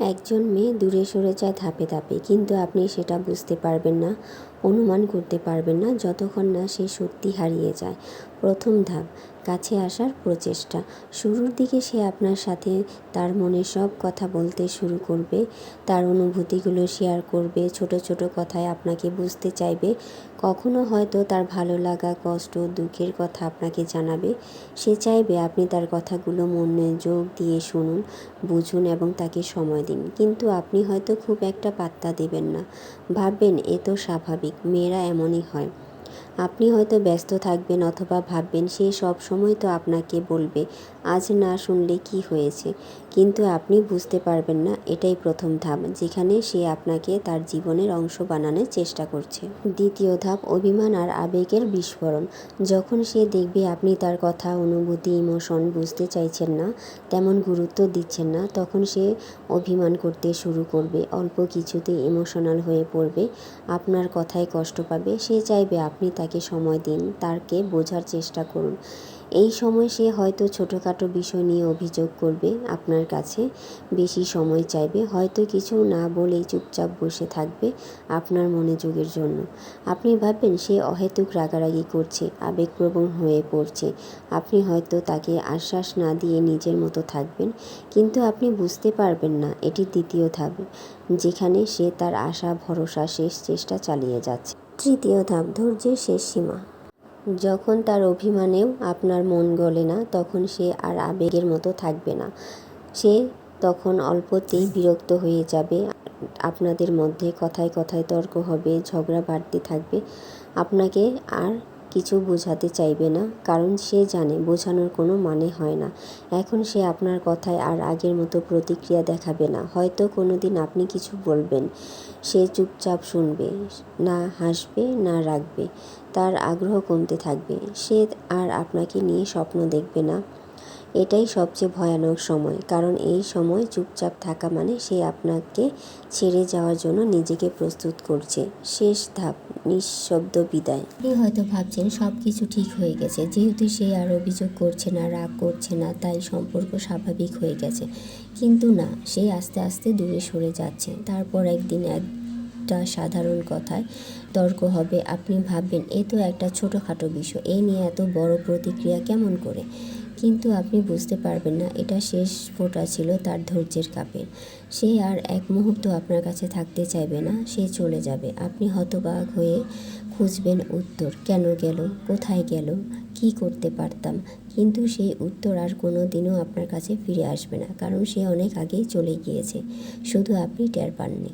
একজন মেয়ে দূরে সরে যায় ধাপে ধাপে কিন্তু আপনি সেটা বুঝতে পারবেন না। অনুমান করতে পারবেন না যতক্ষণ না সে সত্যি হারিয়ে যায়। প্রথম ধাপ, কাছে আসার প্রচেষ্টা। শুরুর দিকে সে আপনার সাথে তার মনে সব কথা বলতে শুরু করবে, তার অনুভূতিগুলো শেয়ার করবে, ছোট ছোট কথায় আপনাকে বুঝতে চাইবে, কখনো হয়তো তার ভালো লাগা, কষ্ট, দুঃখের কথা আপনাকে জানাবে। সে চাইবে আপনি তার কথাগুলো মনে যোগ দিয়ে শুনুন, বুঝুন এবং তাকে সময় দিন। কিন্তু আপনি হয়তো খুব একটা পাত্তা দেবেন না। ভাববেন, এ তো স্বাভাবিক। মেয়েরা এমনই হয়। আপনি হয়তো ব্যস্ত থাকবেন অথবা ভাববেন সে সব সময় তো আপনাকে বলবে, আজ না শুনলে কি হয়েছে? কিন্তু আপনি বুঝতে পারবেন না, এটাই প্রথম ধাপ, যেখানে সে আপনাকে তার জীবনের অংশ বানানোর চেষ্টা করছে। দ্বিতীয় ধাপ, অভিমান আর আবেগের বিস্ফোরণ। যখন সে দেখবে আপনি তার কথা, অনুভূতি, ইমোশন বুঝতে চাইছেন না, তেমন গুরুত্ব দিচ্ছেন না, তখন সে অভিমান করতে শুরু করবে, অল্প কিছুতে ইমোশনাল হয়ে পড়বে, আপনার কথায় কষ্ট পাবে, সে চাইবে আপনি তাকে সময় দিন, তারকে বোঝার চেষ্টা করুন। এই সময় সে হয়তো ছোটোখাটো বিষয় নিয়ে অভিযোগ করবে আপনার কাছে, বেশি সময় চাইবে, হয়তো কিছু না বলেই চুপচাপ বসে থাকবে আপনার মনোযোগের জন্য। আপনি ভাববেন সে অহেতুক রাগারাগি করছে, আবেগপ্রবণ হয়ে পড়ছে। আপনি হয়তো তাকে আশ্বাস না দিয়ে নিজের মতো থাকবেন, কিন্তু আপনি বুঝতে পারবেন না, এটি দ্বিতীয় ধাপ, যেখানে সে তার আশা, ভরসা, শেষ চেষ্টা চালিয়ে যাচ্ছে। তৃতীয় ধাপ, ধৈর্যের শেষ সীমা। যখন তার অভিমানেও আপনার মন গলে না, তখন সে আর আবেগের মতো থাকবে না। সে তখন অল্পতেই বিরক্ত হয়ে যাবে। আপনাদের মধ্যে কথায় কথায় তর্ক হবে, ঝগড়া বাড়তে থাকবে। আপনাকে আর কিছু বোঝাতে চাইবে না, কারণ সে জানে বোঝানোর কোনো মানে হয় না। এখন সে আপনার কথায় আর আগের মতো প্রতিক্রিয়া দেখাবে না। হয়তো কোনো দিন আপনি কিছু বলবেন, সে চুপচাপ শুনবে, না হাসবে, না রাখবে তার আগ্রহ কমতে থাকবে। সে আর আপনাকে নিয়ে স্বপ্ন দেখবে না। এটাই সবচেয়ে ভয়ানক সময়, কারণ এই সময় চুপচাপ থাকা মানে সে আপনাকে ছেড়ে যাওয়ার জন্য নিজেকে প্রস্তুত করছে। শেষ ধাপ। নিঃশব্দ বিদায়। আপনি হয়তো ভাবছেন সব কিছু ঠিক হয়ে গেছে, যেহেতু সে আর অভিযোগ করছে না, রাগ করছে না, তাই সম্পর্ক স্বাভাবিক হয়ে গেছে। কিন্তু না, সে আস্তে আস্তে দূরে সরে যাচ্ছে। তারপর একদিন এক একটা সাধারণ কথায় তর্ক হবে। আপনি ভাববেন, এ তো একটা ছোটোখাটো বিষয়। এই নিয়ে এত বড় প্রতিক্রিয়া কেমন করে? কিন্তু আপনি বুঝতে পারবেন না, এটা শেষ ফোটা ছিল তার ধৈর্যের কাপের। সে আর এক মুহূর্ত আপনার কাছে থাকতে চাইবে না, সে চলে যাবে। আপনি হতবাক হয়ে খুঁজবেন উত্তর, কেন গেল? কোথায় গেল? কি করতে পারতাম? কিন্তু সেই উত্তর আর কোনো দিনও আপনার কাছে ফিরে আসবে না, কারণ সে অনেক আগেই চলে গিয়েছে। শুধু আপনি টের পাননি।